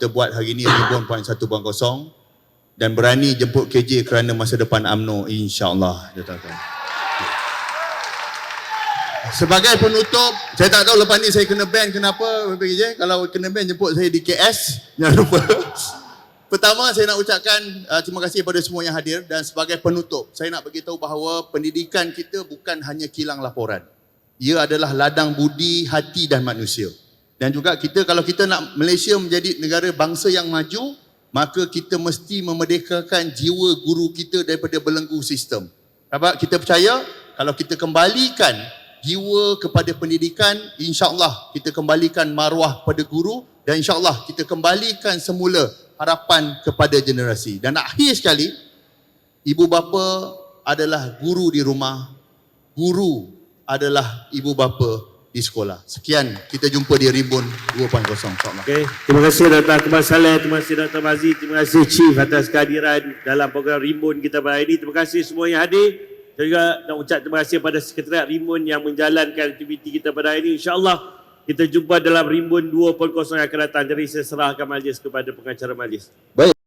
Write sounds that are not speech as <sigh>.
kita buat hari ni Ribbon 1.0 dan berani jemput KJ kerana masa depan UMNO insyaAllah. tuan-tuan. Sebagai penutup, saya tak tahu lepas ni saya kena ban kenapa PKJ. Kalau kena ban jemput saya di KS, jangan lupa. <laughs> Pertama saya nak ucapkan uh, terima kasih kepada semua yang hadir dan sebagai penutup saya nak beritahu bahawa pendidikan kita bukan hanya kilang laporan. Ia adalah ladang budi, hati dan manusia. Dan juga kita kalau kita nak Malaysia menjadi negara bangsa yang maju, maka kita mesti memerdekakan jiwa guru kita daripada belenggu sistem. Sebab kita percaya kalau kita kembalikan jiwa kepada pendidikan, insya-Allah kita kembalikan maruah kepada guru dan insya-Allah kita kembalikan semula harapan kepada generasi. Dan akhir sekali, ibu bapa adalah guru di rumah, guru adalah ibu bapa di sekolah. Sekian, kita jumpa di Ribbon 2.0 insya-Allah. Okey, terima kasih Dr. Akbar Saleh, terima kasih Dr. Mazi, terima kasih Chief atas kehadiran dalam program Rimbun kita pada hari ini. Terima kasih semua yang hadir. Saya juga nak ucap terima kasih kepada Sekretariat Rimbun yang menjalankan aktiviti kita pada hari ini. InsyaAllah kita jumpa dalam Rimbun 2.0 yang akan datang. Jadi saya serahkan majlis kepada pengacara majlis. Baik.